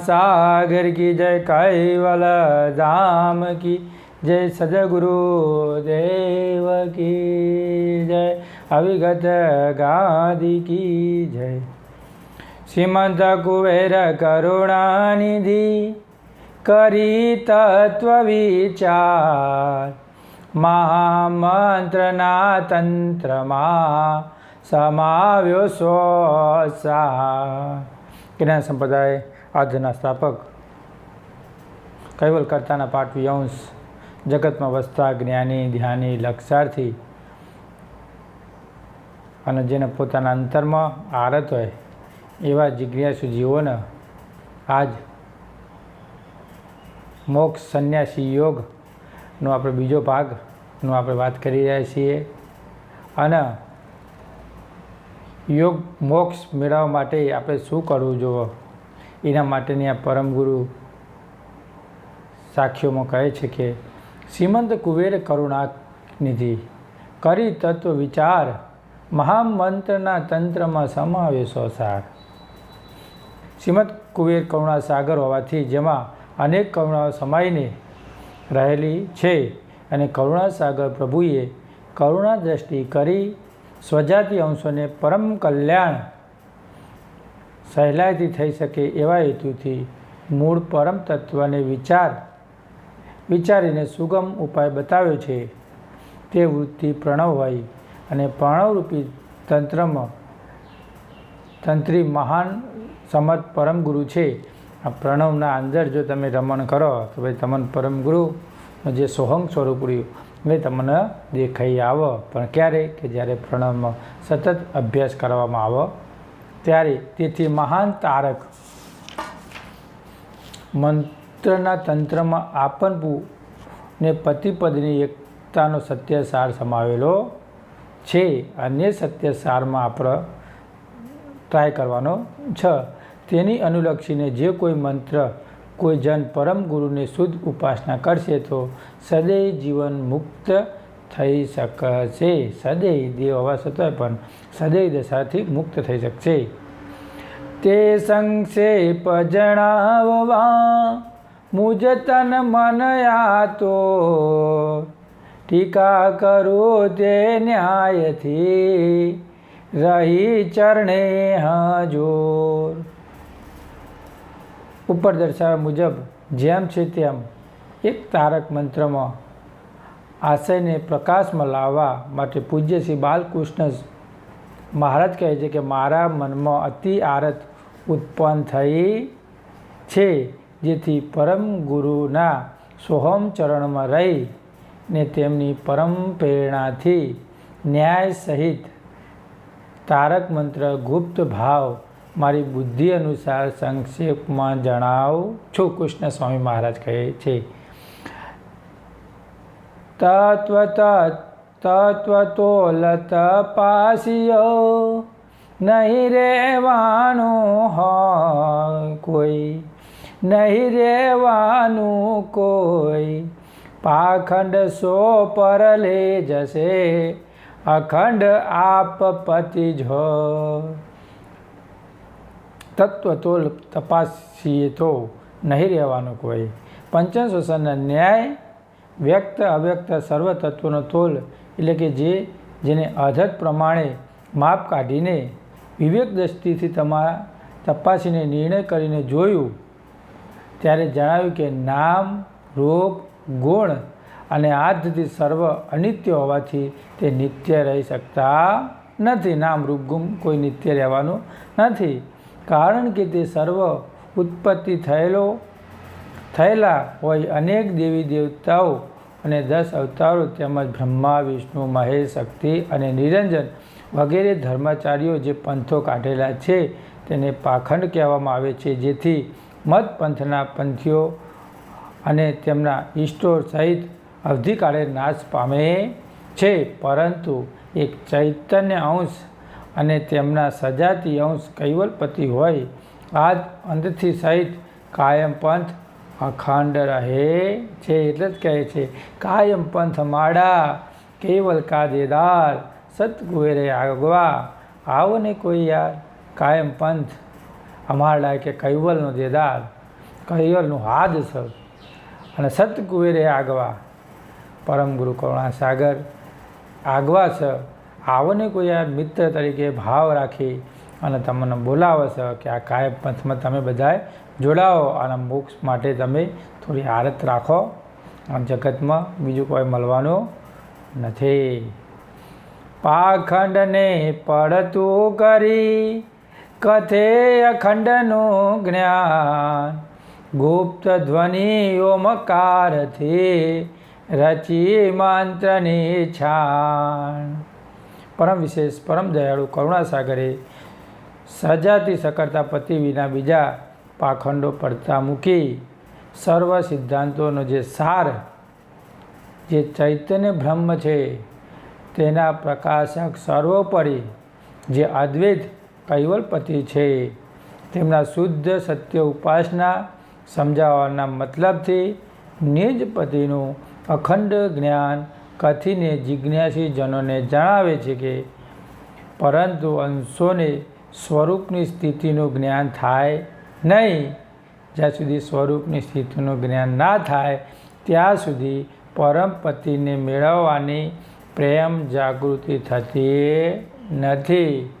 સાગર કી જય કૈવલ ધામ કી જય સદગુરુ દેવ કી જય અવિગત ગાદી કી જય શ્રીમંત કુબેર કરુણાનિધિ કરી તત્વ વિચાર મહામંત્રના તંત્રમાં સમાવ્યો સ્વસા જ્ઞાન સંપ્રદાય આજના સ્થાપક. કૈવલકર્તાના પાઠવી અંશ જગતમાં વસતા જ્ઞાની, ધ્યાની, લક્ષાર્થી અને જેને પોતાના અંતરમાં આરત હોય એવા જિજ્ઞાસુ જીવોને આજ મોક્ષ સંન્યાસી યોગનો આપણે બીજો ભાગનો આપણે વાત કરી રહ્યા છીએ. અને યોગ મોક્ષ મેળવવા માટે આપણે શું કરવું જોઈએ એના માટેની આ પરમગુરુ સાખીઓમાં કહે છે કે, શ્રીમંત કુબેર કરુણા નિધિ કરી તત્વ વિચાર મહામંત્રના તંત્રમાં સમાવેશો સાર. શ્રીમદ કુબેર કરુણા સાગર હોવાથી જેમાં અનેક કરુણાઓ સમાઈને રહેલી છે અને કરુણા સાગર પ્રભુએ કરુણા દ્રષ્ટિ કરી સ્વજાતિ અંશોને પરમ કલ્યાણ સહેલાઈથી થઈ શકે એવા હેતુથી મૂળ પરમ તત્વને વિચાર, વિચારીને સુગમ ઉપાય બતાવ્યો છે. તે વૃત્તિ પ્રણવ હોય અને પ્રણવરૂપી તંત્રમાં, તંત્રી મહાન સમત પરમ ગુરુ છે. આ પ્રણવના અંદર જો તમે રમણ કરો તો ભાઈ તમને પરમ ગુરુનું જે સોહંગ સ્વરૂપ રહ્યું. એ તમને દેખાઈ આવો. પણ ક્યારે કે જ્યારે પ્રણવમાં સતત અભ્યાસ કરવામાં આવો, ત્યારે તેથી મહાન તારક મંત્રના તંત્રમાં આપનપું ને પતિપદની એકતાનો સત્યસાર સમાવેલો છે. અને સત્યસારમાં આપણે ટ્રાય કરવાનો છે. તેની અનુલક્ષીને જે કોઈ મંત્ર કોઈ જન પરમ ગુરુને શુદ્ધ ઉપાસના કરશે તો સદૈવ જીવન મુક્ત થઈ શકશે. સદૈવ દેવ અવાજ થતો પણ સદૈવ દશાથી મુક્ત થઈ શકશે. તે સંક્ષેપ જણાવવા મુજ તન મન આતો ટીકા કરો તે ન્યાયથી રહી ચરણે હજોર. ઉપર દર્શાવ્યા મુજબ જેમ છે તેમ એક તારક મંત્રમાં આશયને પ્રકાશમાં લાવવા માટે પૂજ્ય શ્રી બાલકૃષ્ણ મહારાજ કહે છે કે મારા મનમાં અતિ આરત ઉત્પન્ન થઈ છે, જેથી પરમ ગુરુના સોહમ ચરણમાં રહી ને તેમની પરમ પ્રેરણાથી ન્યાય સહિત તારક મંત્ર ગુપ્ત ભાવ મારી બુદ્ધિ અનુસાર સંક્ષેપમાં જણાવું છું. કૃષ્ણ સ્વામી મહારાજ કહે છે તત્વ તત્વ તોલ તપાસીઓ નહીં રહેવાનું હોય કોઈ, નહીં રહેવાનું કોઈ. પાખંડ સો પર લે જશે, અખંડ આપ પતિ જો તત્વ તોલ તપાસીએ તો નહીં રહેવાનું કોઈ. પંચમ શોષણના ન્યાય વ્યક્ત અવ્યક્ત સર્વ તત્વનો તોલ, એટલે કે જે, જેને અધત પ્રમાણે માપ કાઢીને વિવેક દ્રષ્ટિથી તમારા તપાસીને નિર્ણય કરીને જોયું, ત્યારે જણાવ્યું કે નામ રૂપ ગુણ અને આદથી સર્વ અનિત્ય હોવાથી તે નિત્ય રહી શકતા નથી. નામ, રૂપ ગુમ કોઈ નિત્ય રહેવાનું નથી. કારણ કે તે સર્વ ઉત્પત્તિ થયેલો, થયેલા હોય અનેક દેવી દેવતાઓ અને દસ અવતારો તેમજ બ્રહ્મા, વિષ્ણુ, મહેશ, શક્તિ અને નિરંજન વગેરે ધર્માચાર્યો જે પંથો કાઢેલા છે તેને પાખંડ કહેવામાં આવે છે, જેથી મત પંથના પંથીઓ અને તેમના ઈષ્ટો સહિત અવધિકાળે નાશ પામે છે. પરંતુ એક ચૈતન્ય અંશ અને તેમના સજાતી અંશ કૈવલપતિ હોય, આજ અંતથી સહિત કાયમ પંથ અખંડ રહે છે એટલે જ કહે છે, કાયમ પંથ માડા કેવલ કાજેદાર સતકુવેરે આગવા આવો ને કોઈ યાર, કાયમ પંથ અમારા કે કૈવલનો દેદાર કૈવલનું હાદ સર, અને સતકુવેરે આગવા. પરમ ગુરુ કરુણા સાગર આગવા છે આવને કોઈ આ મિત્ર તરીકે ભાવ રાખી અને તમને બોલાવે કે આ કાય પંથમાં તમે બધાએ જોડાઓ અને મોક્ષ માટે તમે થોડી આરત રાખો અને જગતમાં બીજું કોઈ મળવાનું નથી. પાખંડને પડતું કરી કથે અખંડનું જ્ઞાન ગુપ્ત ધ્વનિઓ મકારથી રચી મંત્રની છાણ. પરમ વિશેષ, પરમ દયાળુ કરુણાસાગરે સજાતી સકર્તા પતિ વિના બીજા પાખંડો પડતા મૂકી સર્વ સિદ્ધાંતોનો જે સાર, જે ચૈતન્ય બ્રહ્મ છે, તેના પ્રકાશક સર્વોપરી, જે અદ્વૈત કૈવલપતિ છે, તેમના શુદ્ધ સત્ય ઉપાસના સમજાવવાના મતલબથી નિજ પતિનું અખંડ જ્ઞાન કથીને જિજ્ઞાસી જનોને જણાવે છે કે, પરંતુ અંશોને સ્વરૂપની સ્થિતિનું જ્ઞાન થાય નહીં. જ્યાં સુધી સ્વરૂપની સ્થિતિનું જ્ઞાન ના થાય, ત્યાં સુધી પરમ પતિને મેળવવાની પ્રેમ જાગૃતિ થતી નથી.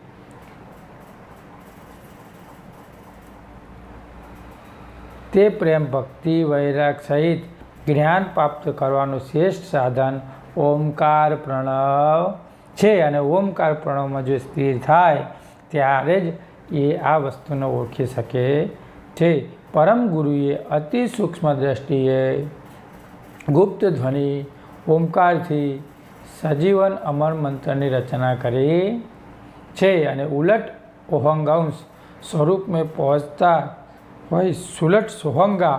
તે પ્રેમ ભક્તિ, વૈરાગ સહિત જ્ઞાન પ્રાપ્ત કરવાનું શ્રેષ્ઠ સાધન ઓમકાર પ્રણવ છે અને ઓમકાર પ્રણવમાં જો સ્થિર થાય, ત્યારે જ એ આ વસ્તુને ઓળખી શકે છે. પરમ ગુરુએ અતિ સૂક્ષ્મ દ્રષ્ટિએ ગુપ્ત ધ્વનિ, ઓમકારથી સજીવન અમર મંત્રની રચના કરી છે અને ઉલટ ઓહંગાંશ સ્વરૂપમાં પહોંચતા હોય સુલટ સોહંગા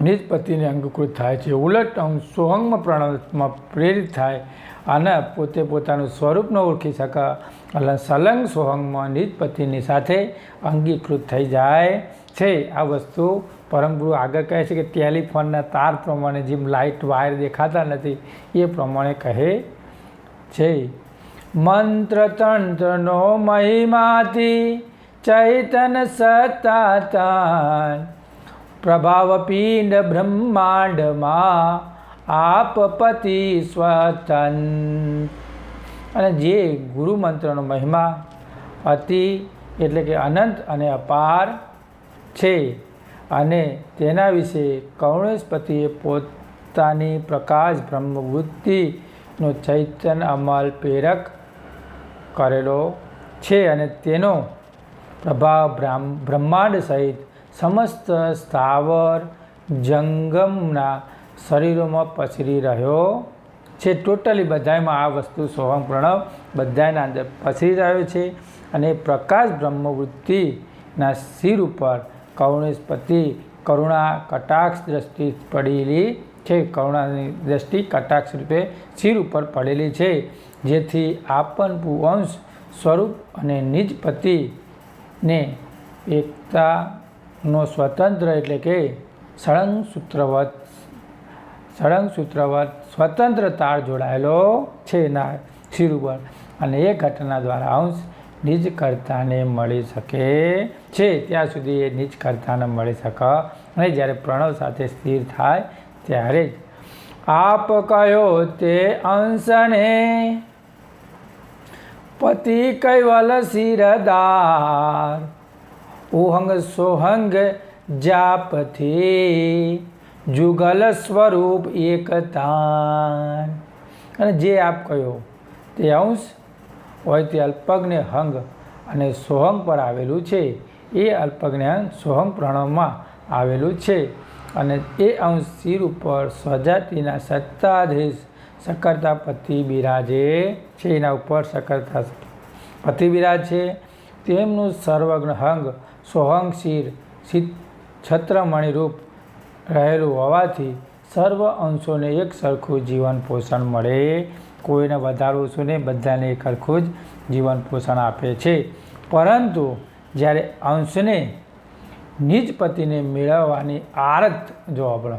નિજ પતિને અંગકૃત થાય છે. ઉલટ અંશ સોહંગમાં પ્રણવમાં પ્રેરિત થાય અને પોતે પોતાનું સ્વરૂપ ન ઓળખી શકે એટલે સલંગ સોહંગમાં નિજ પતિની સાથે અંગીકૃત થઈ જાય છે. આ વસ્તુ પરમગુરુ આગળ કહે છે કે ટેલિફોનના તાર પ્રમાણે જેમ લાઇટ વાયર દેખાતા નથી, એ પ્રમાણે કહે છે. મંત્ર તંત્રનો મહિમાથી ચૈતન સતાતાન પ્રભાવ પિંડ બ્રહ્માંડમાં આપ પતિ સ્વતન અને જે ગુરુ મંત્રનો મહિમા અતિ એટલે કે અનંત અને અપાર છે અને તેના વિશે કૌણેશપતિએ પોતાની પ્રકાશ બ્રહ્મવૃત્તિનો ચૈતન્ય અમલ પ્રેરક કરેલો છે અને તેનો પ્રભાવ બ્રહ્માંડ સહિત સમસ્ત સ્થાવર જંગમના શરીરોમાં પસરી રહ્યો છે. ટોટલી બધામાં આ વસ્તુ સોહમ પ્રણવ બધાના અંદર પસરી રહ્યો છે અને પ્રકાશ બ્રહ્મવૃત્તિના શિર ઉપર કરુણેશપતિ કરુણા કટાક્ષ દ્રષ્ટિ પડેલી છે. કરુણાની દ્રષ્ટિ કટાક્ષ રૂપે શિર ઉપર પડેલી છે, જેથી આપન પુવંશ સ્વરૂપ અને નિજ પતિને એકતાનો સ્વતંત્ર એટલે કે સળંગ સૂત્રવત સળંગ સૂત્રવત સ્વતંત્ર તાર જોડાયેલો છે ના શિર ઉપર અને એ ઘટના દ્વારા અંશ નિજકર્તાને મળી શકે છે. ત્યાં સુધી એ નિજકર્તાને મળી શકે અને જ્યારે પ્રણવ સાથે સ્થિર થાય ત્યારે જ આપ કયો તે અંશને, પતિ કૈવલ શિરદાર ઓહંગ સોહંગ જાપથી. જુગલ સ્વરૂપ એકતાન. અને જે આપ કહ્યો તે અંશ હોય તે અલ્પજ્ઞ હંગ અને સોહંગ પર આવેલું છે. એ અલ્પજ્ઞ સોહંગ પ્રણવમાં આવેલું છે. અને એ અંશ શિર ઉપર સ્વજાતિના સત્તાધીશ સકર્તા પતિ બિરાજે છે. એના ઉપર સકરતા પતિ બિરાજ છે. તેમનું સર્વજ્ઞ હંગ સોહંગ શિર છત્રમણી રૂપ રહેલું હોવાથી સર્વ અંશોને એક સરખું જીવન પોષણ મળે. કોઈને વધારે ઓછું નહીં, બધાને એક સરખું જ જીવન પોષણ આપે છે. પરંતુ જ્યારે અંશને નિજ પતિને મેળવવાની આરત જો આપણો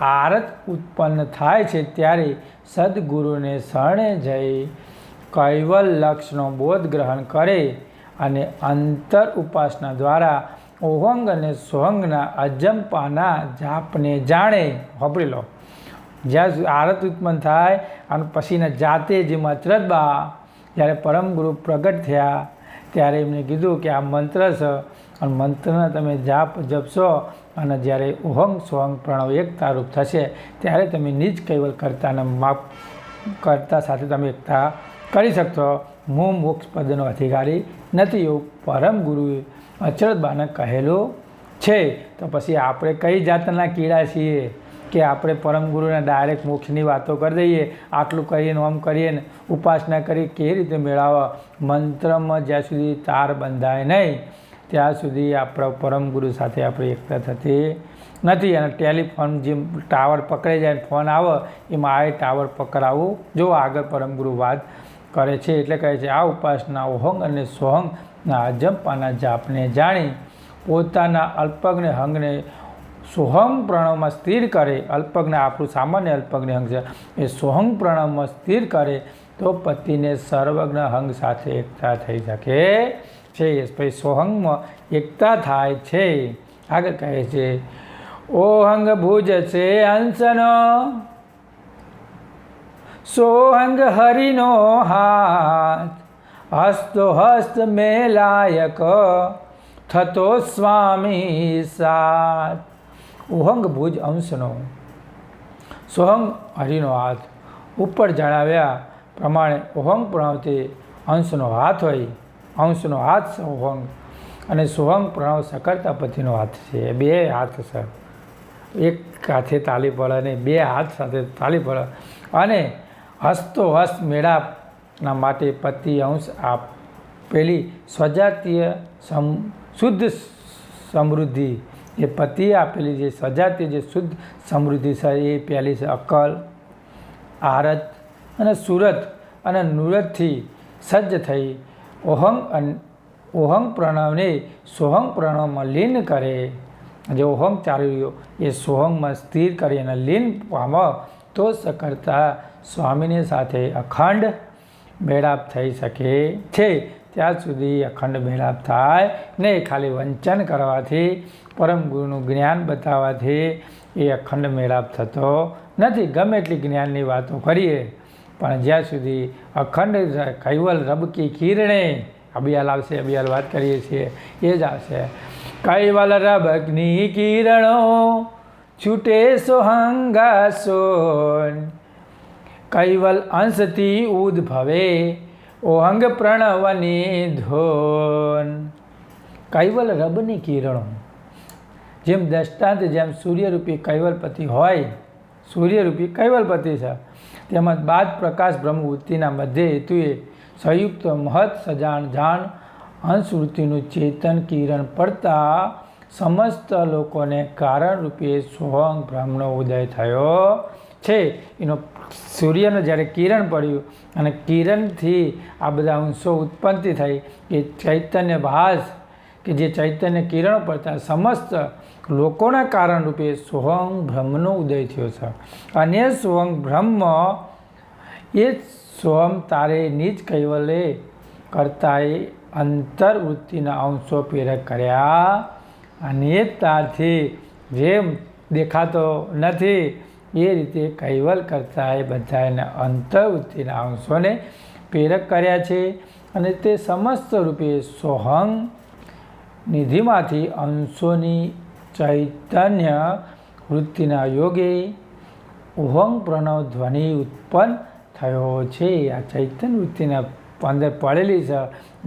આરત ઉત્પન્ન થાય છે, ત્યારે સદગુરુને શરણે જઈ કૈવલ લક્ષનો બોધ ગ્રહણ કરે. અને અંતર ઉપાસના દ્વારા ઓહંગ અને સોહંગના અજંપાના જાપને જાણે, વાપરી લો. જ્યાં આરત ઉત્પન્ન થાય, અને પછીના જાતે જે મચરતબા જ્યારે પરમ ગુરુ પ્રગટ થયા, ત્યારે એમને કીધું કે આ મંત્ર છે, અને મંત્રના તમે જાપ જપશો, અને જ્યારે ઓહંગ સોહંગ પ્રણવ એકતા રૂપ થશે, ત્યારે તમે નિજ કૈવલ કરતાને માપ, કરતા સાથે તમે એકતા કરી શકશો. હું મોક્ષ પદનો અધિકારી નથી એવું પરમ ગુરુએ અચરતબાને કહેલો છે. તો પછી આપણે કઈ જાતના કીડા છીએ કે આપણે પરમ ગુરુના ડાયરેક્ટ મોક્ષની વાતો કરી દઈએ, આટલું કરીએ ને આમ કરીએ ને ઉપાસના કરી કેવી રીતે મેળવવા મંત્રમાં જ્યાં સુધી તાર બંધાય નહીં, ત્યાં સુધી આપણા પરમ ગુરુ સાથે આપણે એકતા થતી નથી. અને ટેલિફોન જે ટાવર પકડાઈ જાય ફોન આવે, એમાં આ ટાવર પકડાવવું જો આગળ પરમ ગુરુ વાત કરે છે એટલે કહે છે, આ ઉપાસના ઓહંગ અને સોહંગના અજંપાના જાપને જાણી પોતાના અલ્પગને હંગને સોહંગ પ્રણવમાં સ્થિર કરે. અલ્પગને આપણું સામાન્ય અલ્પજ્ઞ હંગ છે. એ સોહંગ પ્રણવમાં સ્થિર કરે તો પતિને સર્વજ્ઞ હંગ સાથે એકતા થઈ શકે છે. પછી સોહંગમાં એકતા થાય છે. આગળ કહે છે ઓહંગ ભુજ છે અંશનો સોહંગ હરિનો હાથ, હસ્તો હસ્ત મેલાયક થતો સ્વામી સાથ. ઉહંગ ભુજ અંશનો સોહંગ હરિનો હાથ. ઉપર જણાવ્યા પ્રમાણે ઓહંગ પ્રણવથી અંશનો હાથ હોય, અંશનો હાથ સોહંગ અને સોહંગ પ્રણવ સકર્તા પતિનો હાથ છે. બે હાથ સર એક હાથે તાલી પડે અને બે હાથ સાથે તાલી પડે અને હસ્તો હસ્ત મેળાપના માટે પતિ અંશ આપેલી સ્વજાતીય સમ, શુદ્ધ સમૃદ્ધિ. એ પતિએ આપેલી જે સજાતીય જે શુદ્ધ સમૃદ્ધિ છે, એ પહેલી છે અકલ આરત અને સુરત. અને નુરતથી સજ્જ થઈ ઓહંગ અને ઓહંગ પ્રણવને સોહંગ પ્રણવમાં લીન કરે. જે ઓહંગ ચાલ્યો એ સોહંગમાં સ્થિર કરી અને લીન પામો તો સકરતા સ્વામીની સાથે અખંડ મેળાપ થઈ શકે છે. ત્યાં સુધી અખંડ મેળાપ થાય નહીં ખાલી વંચન કરવાથી, પરમ ગુરુનું જ્ઞાન બતાવવાથી એ અખંડ મેળાપ થતો નથી. ગમે એટલી જ્ઞાનની વાતો કરીએ, પણ જ્યાં સુધી અખંડ કૈવલ રબકી કિરણે અબિયાલ આવશે અબિયાલ વાત કરીએ છીએ, એ જ આવશે. કૈવલ રબકની કિરણો છૂટે સોહંગા સોન કૈવલ અંશથી ઉદ્ભવે. ઓહંગ પ્રણવની ધોન. કૈવલ રબની કિરણો. જેમ દ્રષ્ટાંત, જેમ સૂર્યરૂપી કૈવલપતિ હોય, સૂર્યરૂપી કૈવલપતિ છે. તેમજ બાદ પ્રકાશ બ્રહ્મવૃત્તિના મધ્ય હેતુએ સંયુક્ત મહત સજાણ જાણ અંશવૃત્તિનું ચેતન કિરણ પડતા સમસ્ત લોકોને કારણરૂપે સોહંગ બ્રહ્મનો ઉદય થયો. છે. એનો સૂર્યનું જ્યારે કિરણ પડ્યું અને કિરણથી આ બધા અંશો ઉત્પન્નથી થઈ, એ ચૈતન્ય ભાસ કે જે ચૈતન્ય કિરણ પડતા સમસ્ત લોકોના કારણરૂપે સોહંગ બ્રહ્મનો ઉદય થયો છે. અને સોહંગ બ્રહ્મ એ સોહમ તારે નીચ કૈવલે કરતાએ અંતરવૃત્તિના અંશો પ્રેરક કર્યા. અને તારથી જેમ દેખાતો નથી એ રીતે કૈવલ કરતાએ બધાને અંતર્વૃત્તિના અંશોને પ્રેરક કર્યા છે અને તે સમસ્ત રૂપે સોહંગ નિધિમાંથી અંશોની ચૈતન્ય વૃત્તિના યોગે ઓહંગ પ્રણવ ધ્વનિ ઉત્પન્ન થયો છે. આ ચૈતન્ય વૃત્તિના અંદર પડેલી છે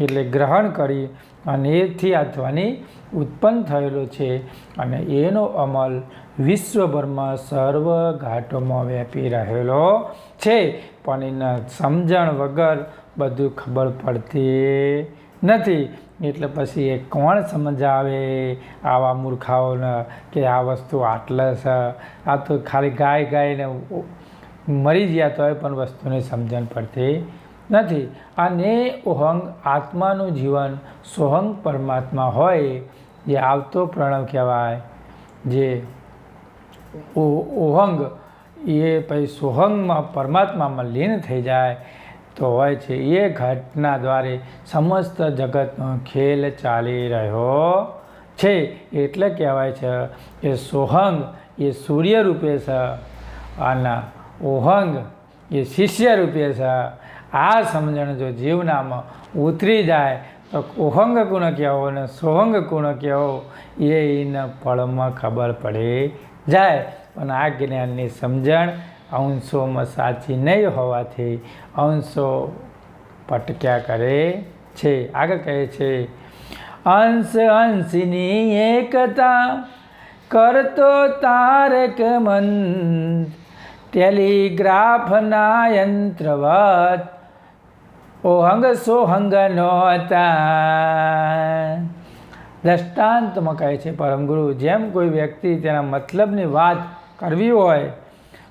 એટલે ગ્રહણ કરી અને એથી આ ધ્વનિ ઉત્પન્ન થયેલો છે અને એનો અમલ વિશ્વભરમાં સર્વ ઘાટોમાં વ્યાપી રહેલો છે. પણ એના સમજણ વગર બધું ખબર પડતી નથી. એટલે પછી એ કોણ સમજાવે આવા મૂર્ખાઓને કે આ વસ્તુ આટલે છે આ તો ખાલી ગાય ગાયને મરી ગયા તોય પણ વસ્તુની સમજણ પડતી નથી. અને ઓહંગ આત્માનું જીવન સોહંગ પરમાત્મા હોય, જે આવતો પ્રણવ કહેવાય. જે ઓહંગ એ પછી સોહંગમાં, પરમાત્મામાં લીન થઈ જાય તો હોય છે. એ ઘટના દ્વારે સમસ્ત જગતનો ખેલ ચાલી રહ્યો છે. એટલે કહેવાય છે કે સોહંગ એ સૂર્ય રૂપે છે અને ઓહંગ એ શિષ્ય રૂપે છે. આ સમજણ જો જીવનામાં ઉતરી જાય, તો ઓહંગ ગુણ કહેવો ને સોહંગ ગુણ કહેવો, એ એના ફળમાં ખબર પડી જાય. પણ આ જ્ઞાનની સમજણ અંશોમાં સાચી નહીં હોવાથી અંશો પટક્યા કરે છે. આગળ કહે છે, અંશ અંશની એકતા કરતો તારક મન ટેલિગ્રાફના યંત્રવત ઓહંગ સોહંગ નોતા દ્રષ્ટાંતમાં કહે છે, પરમગુરુ, જેમ કોઈ વ્યક્તિ તેના મતલબની વાત કરવી હોય,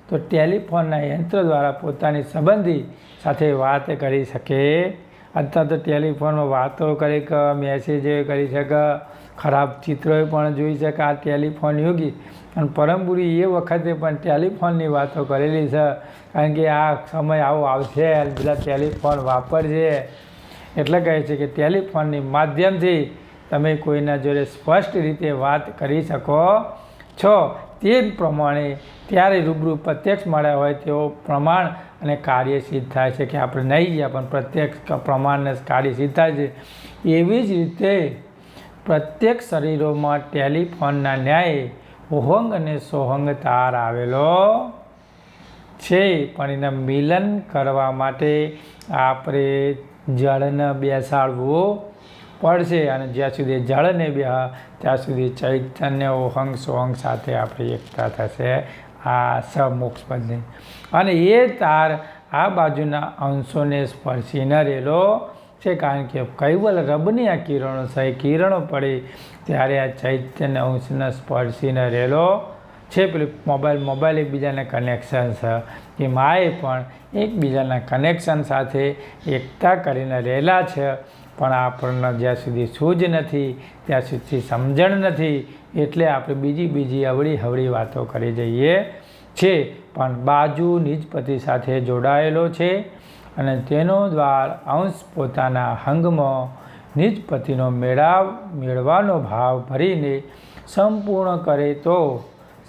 તો ટેલિફોનના યંત્ર દ્વારા પોતાની સંબંધી સાથે વાત કરી શકે. અથવા તો ટેલિફોનમાં વાતો કરી કે, મેસેજ કરી શકે. ખરાબ ચિત્રોએ પણ જોઈ શકે આ ટેલિફોન યોગી. અને પરમપુરી એ વખતે પણ ટેલિફોનની વાતો કરેલી છે. કારણ કે આ સમય આવો આવશે બધા ટેલિફોન વાપરશે. એટલે કહે છે કે ટેલિફોનની માધ્યમથી તમે કોઈના જોડે સ્પષ્ટ રીતે વાત કરી શકો છો. તે જ પ્રમાણે ત્યારે રૂબરૂ પ્રત્યક્ષ મળ્યા હોય તેવો પ્રમાણ અને કાર્ય સિદ્ધ થાય છે કે આપણે નહીં ગયા પણ પ્રત્યક્ષ પ્રમાણને કાર્ય સિદ્ધ થાય છે. એવી જ રીતે પ્રત્યેક શરીરોમાં ટેલિફોનના ન્યાય ઓહંગ અને સોહંગ તાર આવેલો છે. પણ એના મિલન કરવા માટે આપણે જળને બેસાડવું પડશે અને જ્યાં સુધી જળને બે ત્યાં સુધી ચૈતન્ય ઓહંગ સોહંગ સાથે આપણે એકતા થશે. આ સમોક્ષ અને એ તાર આ બાજુના અંશોને સ્પર્શીને રહેલો. છે કારણ કે કૈવલ રબની આ કિરણો છે કિરણો પડી ત્યારે આ ચૈતન્ય અંશને સ્પર્શીને રહેલો છે. પેલું મોબાઈલ મોબાઈલ એકબીજાના કનેક્શન છે. એ માએ પણ એકબીજાના કનેક્શન સાથે એકતા કરીને રહેલા છે. પણ આપણને જ્યાં સુધી સૂઝ નથી, ત્યાં સુધી સમજણ નથી, એટલે આપણે બીજી બીજી અવળી હવળી વાતો કરી જઈએ છે પણ બાજુ નિજપતિ સાથે જોડાયેલો છે. અને તેનો દ્વાર અંશ પોતાના હંગમાં નિજપતિનો મેળાવ, મેળવાનો ભાવ ભરીને સંપૂર્ણ કરે તો,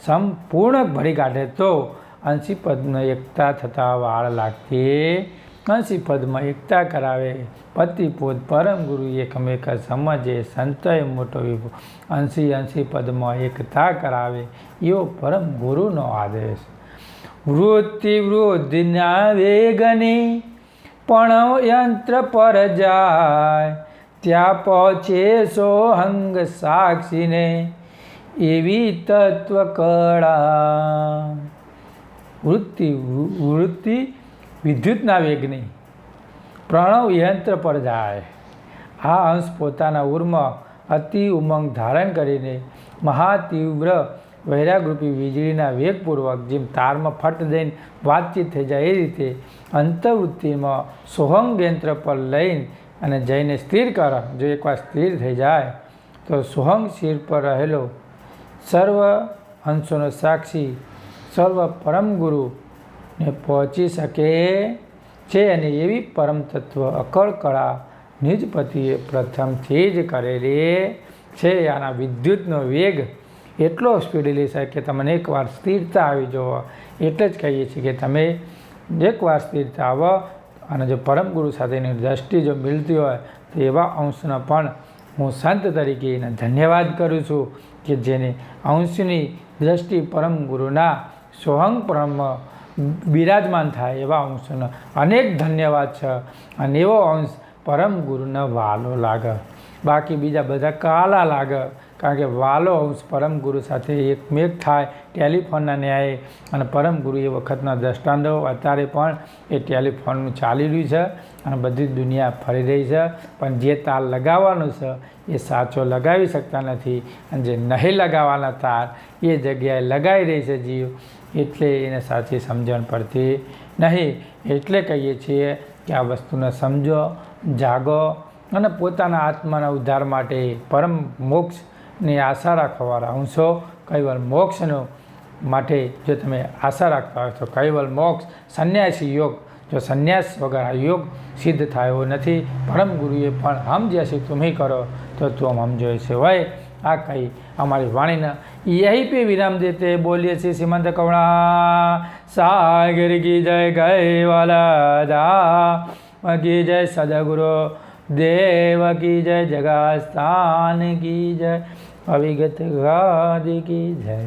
સંપૂર્ણ ભરી કાઢે તો અંશી પદને એકતા થતાં વાળ લાગતી, અંશીપદમાં એકતા કરાવે. પતિ પોત પરમ ગુરુ એકમેક સમજે, સંતય મોટો વિભો, અંશી અંશી પદમાં એકતા કરાવે એવો પરમ ગુરુનો આદેશ. વૃત્તિ વૃદ્ધિના વેગની પણ યંત્ર પર જાય, ત્યાં પહોંચે સોહંગ સાક્ષીને. એવી તત્વ કળા. વૃત્તિ વૃત્તિ વિદ્યુતના વેગની. પ્રણવ યંત્ર પર જાય. આ અંશ પોતાના ઉર્મ અતિ ઉમંગ ધારણ કરીને મહાતીવ્ર વૈરાગરૂપી વીજળીના વેગપૂર્વક જેમ તારમાં ફટ દઈને વાતચીત થઈ જાય એ રીતે અંતવૃત્તિમાં સોહંગ યંત્ર પર લઈને અને જઈને સ્થિર કર. જો એકવાર સ્થિર થઈ જાય, તો સોહંગ શિર પર રહેલો સર્વ હંસોનો સાક્ષી, સર્વ પરમ ગુરુને પહોંચી શકે છે અને એવી પરમ તત્વ અકળ કળા નિજપતિએ પ્રથમથી જ કરેલી છે. આના વિદ્યુતનો વેગ એટલો સ્પીડલી છે કે તમને એકવાર સ્થિરતા આવી જવો. એટલે જ કહીએ છીએ કે તમે એકવાર સ્થિરતા આવો અને જો પરમ ગુરુ સાથેની દ્રષ્ટિ જો મિલતી હોય, તો એવા અંશનો પણ હું સંત તરીકે એને ધન્યવાદ કરું છું કે જેને અંશની દ્રષ્ટિ પરમ ગુરુના સોહંગ પરમ બિરાજમાન થાય એવા અંશનો અનેક ધન્યવાદ છે અને એવો અંશ પરમ ગુરુને વાલો લાગે. બાકી બીજા બધા કાલા લાગે. કારણ કે વાલો અંશ પરમ ગુરુ સાથે એકમેક થાય ટેલિફોનના ન્યાયે અને પરમ ગુરુ એ વખતના દ્રષ્ટાંતો અત્યારે પણ એ ટેલિફોનનું ચાલી રહ્યું છે અને બધી દુનિયા ફરી રહી છે. પણ જે તાર લગાવવાનો છે એ સાચો લગાવી શકતા નથી અને જે નહીં લગાવવાના તાર એ જગ્યાએ લગાવી રહી છે જીવ એટલે એને સાચી સમજણ પડતી નહીં. એટલે કહીએ છીએ કે આ વસ્તુને સમજો, જાગો અને પોતાના આત્માના ઉદ્ધાર માટે પરમ ની આશા રાખવાવાળા હું છો કૈવલ મોક્ષનો માટે જો તમે આશા રાખતા હોય તો કૈવલ મોક્ષ, સંન્યાસી યોગ, જો સંન્યાસ વગર આ યોગ સિદ્ધ થયો નથી, પરમ ગુરુએ પણ હમ જૈસે તમે કરો, તો તું હમ જોઈશે હોય આ કહી અમારી વાણીના યહી પી વિરામ દેતે બોલીએ છીએ શ્રીમંત કવડા સાગર કી જય ગય વાલા દા કી જય સદગુરુ દેવ, કી જય જગાસ્થાન, કી જય આવી ગત ગાદી કી જય